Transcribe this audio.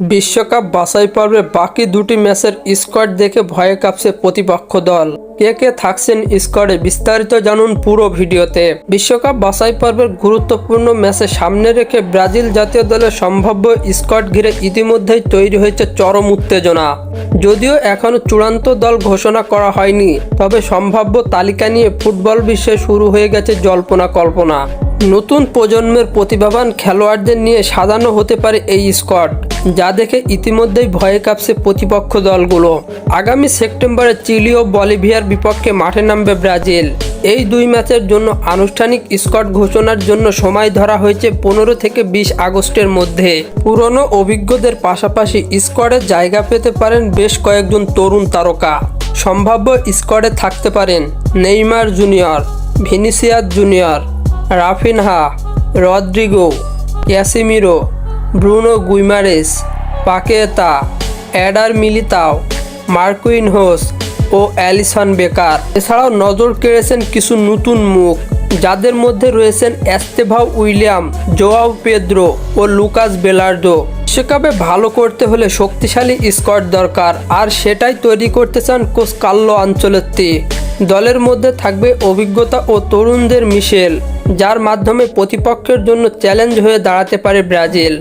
বিশ্বকাপ বাছাই পর্বে বাকি দুটি ম্যাচের স্কোয়াড দেখে ভয়ে কাঁপছে প্রতিপক্ষ দল। কে কে থাকছেন স্কোয়াডে বিস্তারিত জানুন পুরো ভিডিওতে। বিশ্বকাপ বাছাই পর্বের গুরুত্বপূর্ণ ম্যাচে সামনে রেখে ব্রাজিল জাতীয় দলের সম্ভাব্য স্কোয়াড ঘিরে ইতিমধ্যেই তৈরি হয়েছে চরম উত্তেজনা। যদিও এখনও চূড়ান্ত দল ঘোষণা করা হয়নি, তবে সম্ভাব্য তালিকা নিয়ে ফুটবল বিশ্বে শুরু হয়ে গেছে জল্পনা কল্পনা। নতুন প্রজন্মের প্রতিভাবান খেলোয়াড়দের নিয়ে সাজানো হতে পারে এই স্কোয়াড যা দেখে ইতিমধ্যেই ভয়ে কাঁপছে প্রতিপক্ষ দলগুলো। আগামী সেপ্টেম্বরে চিলি ও বলিভিয়ার বিপক্ষে মাঠে নামবে ব্রাজিল। এই দুই ম্যাচের জন্য আনুষ্ঠানিক স্কোয়াড ঘোষণার জন্য সময় ধরা হয়েছে পনেরো থেকে বিশ আগস্টের মধ্যে। পুরনো অভিজ্ঞদের পাশাপাশি স্কোয়াডে জায়গা পেতে পারেন বেশ কয়েকজন তরুণ তারকা। সম্ভাব্য স্কোয়াডে থাকতে পারেন Neymar junior, Vinicius junior Raphinha, Rodrygo, Casemiro, Bruno Guimaraes, Paqueta, Eder Militao, Marquinhos ও অ্যালিসন বেকার। এছাড়াও নজর কেড়েছেন কিছু নতুন মুখ, যাদের মধ্যে রয়েছেন অ্যাস্তেভাও উইলিয়াম, জোয়াও পেদ্রো ও লুকাস বেলার্দো বিশ্বকাপে ভালো করতে হলে শক্তিশালী স্কোয়াড দরকার, আর সেটাই তৈরি করতে চান কোচ কাল্লো আঞ্চলত্তি। দলের মধ্যে থাকবে অভিজ্ঞতা ও তরুণদের মিশেল। যার মাধ্যমে প্রতিপক্ষের জন্য চ্যালেঞ্জ হয়ে দাঁড়াতে পারে ব্রাজিল।